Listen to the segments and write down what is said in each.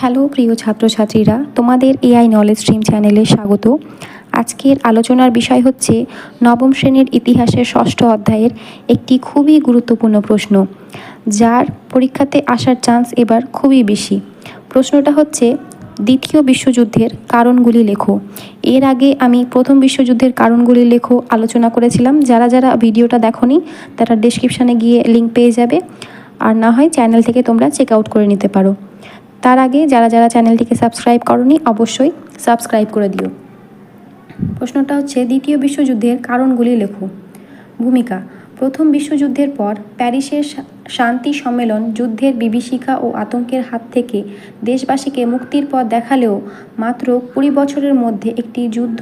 Hello, প্রিয় ছাত্রছাত্রীরা, তোমাদের এআই নলেজ স্ট্রিম চ্যানেলে স্বাগত। আজকের আলোচনার বিষয় হচ্ছে নবম শ্রেণির ইতিহাসের ষষ্ঠ অধ্যায়ের একটি খুবই গুরুত্বপূর্ণ প্রশ্ন, যার পরীক্ষাতে আসার চান্স এবার খুবই বেশি। প্রশ্নটা হচ্ছে, দ্বিতীয় বিশ্বযুদ্ধের কারণগুলি লেখো। এর আগে আমি প্রথম বিশ্বযুদ্ধের কারণগুলি লেখো আলোচনা করেছিলাম। যারা যারা ভিডিওটা দেখোনি, তারা ডিসক্রিপশানে গিয়ে লিঙ্ক পেয়ে যাবে। আর না হয় চ্যানেল থেকে তোমরা চেক আউট করে নিতে পারো। তার আগে যারা যারা চ্যানেলটিকে সাবস্ক্রাইব করনি, অবশ্যই সাবস্ক্রাইব করে দিও। প্রশ্নটা হচ্ছে, দ্বিতীয় বিশ্বযুদ্ধের কারণগুলি লেখো। ভূমিকা, প্রথম বিশ্বযুদ্ধের পর প্যারিসের শান্তি সম্মেলন যুদ্ধের বিভীষিকা ও আতঙ্কের হাত থেকে দেশবাসীকে মুক্তির পথ দেখালেও মাত্র কুড়ি বছরের মধ্যে একটি যুদ্ধ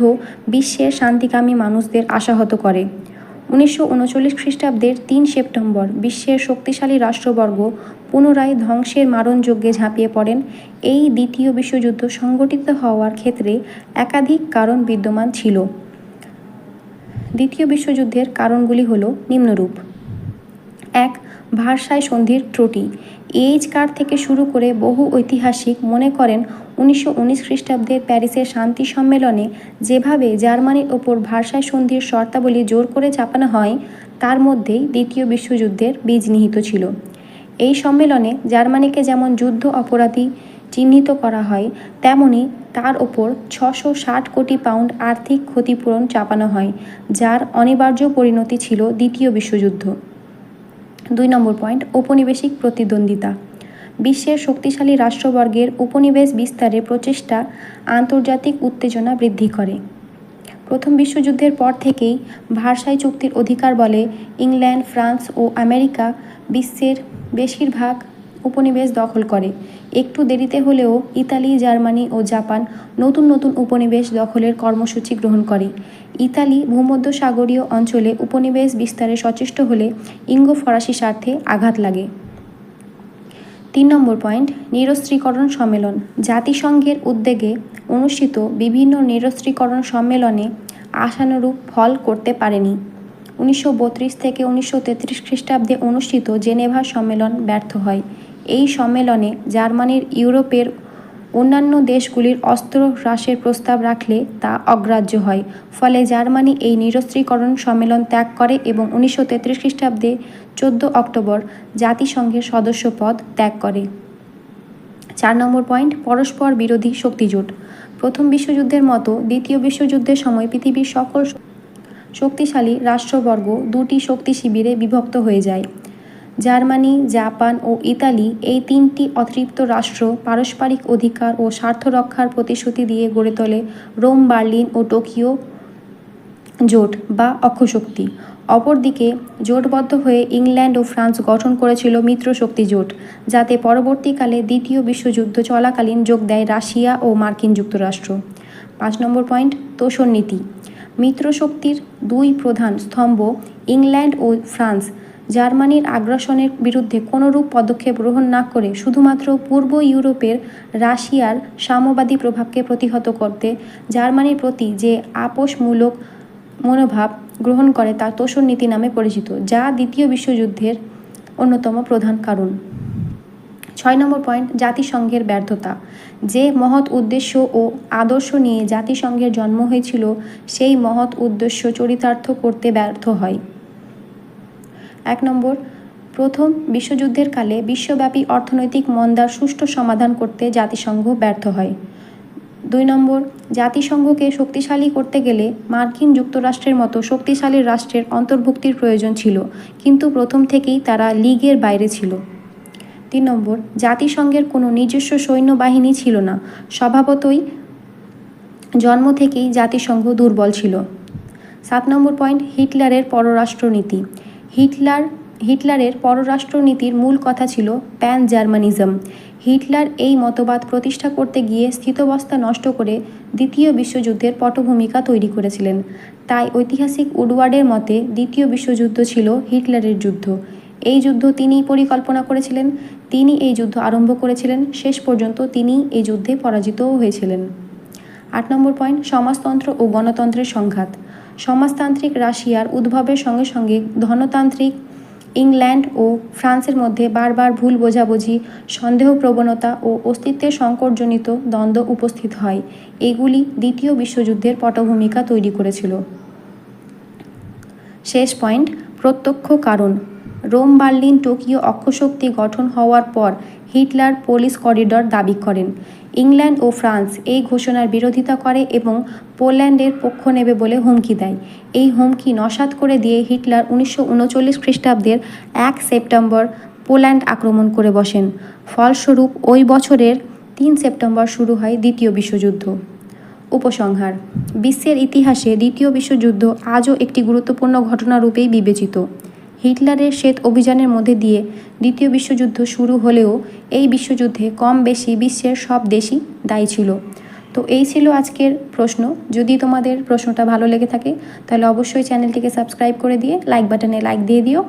বিশ্বের শান্তিকামী মানুষদের আশাহত করে। উনিশশো উনচল্লিশ খ্রিস্টাব্দের তিন সেপ্টেম্বর বিশ্বের শক্তিশালী রাষ্ট্রবর্গ পুনরায় ধ্বংসের মারণযজ্ঞে ঝাঁপিয়ে পড়েন। এই দ্বিতীয় বিশ্বযুদ্ধ সংগঠিত হওয়ার ক্ষেত্রে একাধিক কারণ বিদ্যমান ছিল। দ্বিতীয় বিশ্বযুদ্ধের কারণগুলি হল নিম্নরূপ। এক ভারসাই সন্ধির ত্রুটি। এইচ কার থেকে শুরু করে বহু ঐতিহাসিক মনে করেন উনিশশো উনিশ খ্রিস্টাব্দের প্যারিসের শান্তি সম্মেলনে যেভাবে জার্মানির ওপর ভারসাই সন্ধির শর্তাবলী জোর করে চাপানো হয়, তার মধ্যেই দ্বিতীয় বিশ্বযুদ্ধের বীজ নিহিত ছিল। এই সম্মেলনে জার্মানিকে যেমন যুদ্ধ অপরাধী চিহ্নিত করা হয়, তেমনি তার ওপর ছশো ষাট কোটি পাউন্ড আর্থিক ক্ষতিপূরণ চাপানো হয়, যার অনিবার্য পরিণতি ছিল দ্বিতীয় বিশ্বযুদ্ধ। দুই নম্বর পয়েন্ট, ঔপনিবেশিক প্রতিদ্বন্দ্বিতা। বিশ্বের শক্তিশালী রাষ্ট্রবর্গের উপনিবেশ বিস্তারে প্রচেষ্টা আন্তর্জাতিক উত্তেজনা বৃদ্ধি করে। প্রথম বিশ্বযুদ্ধের পর থেকেই ভারসাই চুক্তির অধিকার বলে ইংল্যান্ড, ফ্রান্স ও আমেরিকা বিশ্বের বেশিরভাগ উপনিবেশ দখল করে। একটু দেরিতে হলেও ইতালি, জার্মানি ও জাপান নতুন নতুন উপনিবেশ দখলের কর্মসূচি গ্রহণ করে। ইতালি ভূমধ্যসাগরীয় অঞ্চলে উপনিবেশ বিস্তারে সচেষ্ট হলে ইঙ্গো ফরাসি স্বার্থে আঘাত লাগে। তিন নম্বর পয়েন্ট, নিরস্ত্রীকরণ সম্মেলন। জাতিসংঘের উদ্যোগে অনুষ্ঠিত বিভিন্ন নিরস্ত্রীকরণ সম্মেলনে আশানুরূপ ফল করতে পারেনি। উনিশশো বত্রিশ থেকে উনিশশো তেত্রিশ খ্রিস্টাব্দে অনুষ্ঠিত জেনেভা সম্মেলন ব্যর্থ হয়। এই সম্মেলনে জার্মানির ইউরোপের অন্যান্য দেশগুলির অস্ত্র হ্রাসের প্রস্তাব রাখলে তা অগ্রাহ্য হয়। ফলে জার্মানি এই নিরস্ত্রীকরণ সম্মেলন ত্যাগ করে এবং উনিশশো তেত্রিশ খ্রিস্টাব্দে চোদ্দ অক্টোবর জাতিসংঘের সদস্য পদ ত্যাগ করে। চার নম্বর পয়েন্ট, পরস্পর বিরোধী শক্তিজোট। প্রথম বিশ্বযুদ্ধের মতো দ্বিতীয় বিশ্বযুদ্ধের সময় পৃথিবীর সকল শক্তিশালী রাষ্ট্রবর্গ দুটি শক্তি শিবিরে বিভক্ত হয়ে যায়। জার্মানি, জাপান ও ইতালি এই তিনটি অতৃপ্ত রাষ্ট্র পারস্পরিক অধিকার ও স্বার্থ রক্ষার প্রতিশ্রুতি দিয়ে গড়ে তোলে রোম, বার্লিন ও টোকিও জোট বা অক্ষশক্তি। অপরদিকে জোটবদ্ধ হয়ে ইংল্যান্ড ও ফ্রান্স গঠন করেছিল মিত্রশক্তি জোট, যাতে পরবর্তীকালে দ্বিতীয় বিশ্বযুদ্ধ চলাকালীন যোগ দেয় রাশিয়া ও মার্কিন যুক্তরাষ্ট্র। পাঁচ নম্বর পয়েন্ট, তোষণ নীতি। মিত্রশক্তির দুই প্রধান স্তম্ভ ইংল্যান্ড ও ফ্রান্স জার্মানির আগ্রাসনের বিরুদ্ধে কোনোরূপ পদক্ষেপ গ্রহণ না করে শুধুমাত্র পূর্ব ইউরোপের রাশিয়ার সাম্যবাদী প্রভাবকে প্রতিহত করতে জার্মানির প্রতি যে আপোষমূলক মনোভাব গ্রহণ করে তা তোষণ নীতি নামে পরিচিত, যা দ্বিতীয় বিশ্বযুদ্ধের অন্যতম প্রধান কারণ। ছয় নম্বর পয়েন্ট, জাতিসংঘের ব্যর্থতা। যে মহৎ উদ্দেশ্য ও আদর্শ নিয়ে জাতিসংঘের জন্ম হয়েছিল, সেই মহৎ উদ্দেশ্য চরিতার্থ করতে ব্যর্থ হয়। এক নম্বর, প্রথম বিশ্বযুদ্ধের কালে বিশ্বব্যাপী অর্থনৈতিক মন্দার সুষ্ঠু সমাধান করতে জাতিসংঘ ব্যর্থ হয়। দুই নম্বর, জাতিসংঘকে শক্তিশালী করতে গেলে মার্কিন যুক্তরাষ্ট্রের মতো শক্তিশালী রাষ্ট্রের অন্তর্ভুক্তির প্রয়োজন ছিল, কিন্তু প্রথম থেকেই তারা লীগের বাইরে ছিল। তিন নম্বর, জাতিসংঘের কোনো নিজস্ব সৈন্যবাহিনী ছিল না, স্বভাবতই জন্ম থেকেই জাতিসংঘ দুর্বল ছিল। সাত নম্বর পয়েন্ট, হিটলারের পররাষ্ট্রনীতি। হিটলার, হিটলারের পররাষ্ট্রনীতির মূল কথা ছিল প্যান জার্মানিজম হিটলার এই মতবাদ প্রতিষ্ঠা করতে গিয়ে স্থিতাবস্থা নষ্ট করে দ্বিতীয় বিশ্বযুদ্ধের পটভূমিকা তৈরি করেছিলেন। তাই ঐতিহাসিক উডওয়ার্ডের মতে দ্বিতীয় বিশ্বযুদ্ধ ছিল হিটলারের যুদ্ধ। এই যুদ্ধ তিনিই পরিকল্পনা করেছিলেন তিনি এই যুদ্ধ আরম্ভ করেছিলেন, শেষ পর্যন্ত তিনি এই যুদ্ধে পরাজিতও হয়েছিলেন। আট নম্বর পয়েন্ট, সমাজতন্ত্র ও গণতন্ত্রের সংঘাত। সমাজতান্ত্রিক রাশিয়ার উদ্ভবের সঙ্গে সঙ্গে ধনতান্ত্রিক ইংল্যান্ড ও ফ্রান্সের মধ্যে বারবার ভুল বোঝাবুঝি, সন্দেহ প্রবণতা ও অস্তিত্বের সংকটজনিত দ্বন্দ্ব উপস্থিত হয়। এগুলি দ্বিতীয় বিশ্বযুদ্ধের পটভূমিকা তৈরি করেছিল। শেষ পয়েন্ট, প্রত্যক্ষ কারণ। রোম, বার্লিন, টোকিও অক্ষশক্তি গঠন হওয়ার পর হিটলার পোলিশ করিডর দাবি করেন। ইংল্যান্ড ও ফ্রান্স এই ঘোষণার বিরোধিতা করে এবং পোল্যান্ডের পক্ষ নেবে বলে হুমকি দেয়। এই হুমকি নস্যাৎ করে দিয়ে হিটলার উনিশশো উনচল্লিশ খ্রিস্টাব্দের এক সেপ্টেম্বর পোল্যান্ড আক্রমণ করে বসেন। ফলস্বরূপ, ওই বছরের তিন সেপ্টেম্বর শুরু হয় দ্বিতীয় বিশ্বযুদ্ধ। উপসংহার, বিশ্বের ইতিহাসে দ্বিতীয় বিশ্বযুদ্ধ আজও একটি গুরুত্বপূর্ণ ঘটনা রূপেই বিবেচিত। হিটলারের শ্বেত অভিযানের মধ্যে দিয়ে দ্বিতীয় বিশ্বযুদ্ধ শুরু হলেও এই বিশ্বযুদ্ধে কম বেশি বিশ্বের সব দেশই দায়ী ছিল। তো এই ছিল আজকের প্রশ্ন। যদি তোমাদের প্রশ্নটা ভালো লেগে থাকে, তাহলে অবশ্যই চ্যানেলটিকে সাবস্ক্রাইব করে দিয়ে লাইক বাটনে লাইক দিয়ে দিও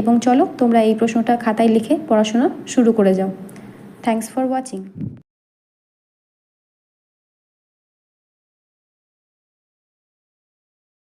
এবং চলো তোমরা এই প্রশ্নটা খাতায় লিখে পড়াশোনা শুরু করে যাও। Thanks for watching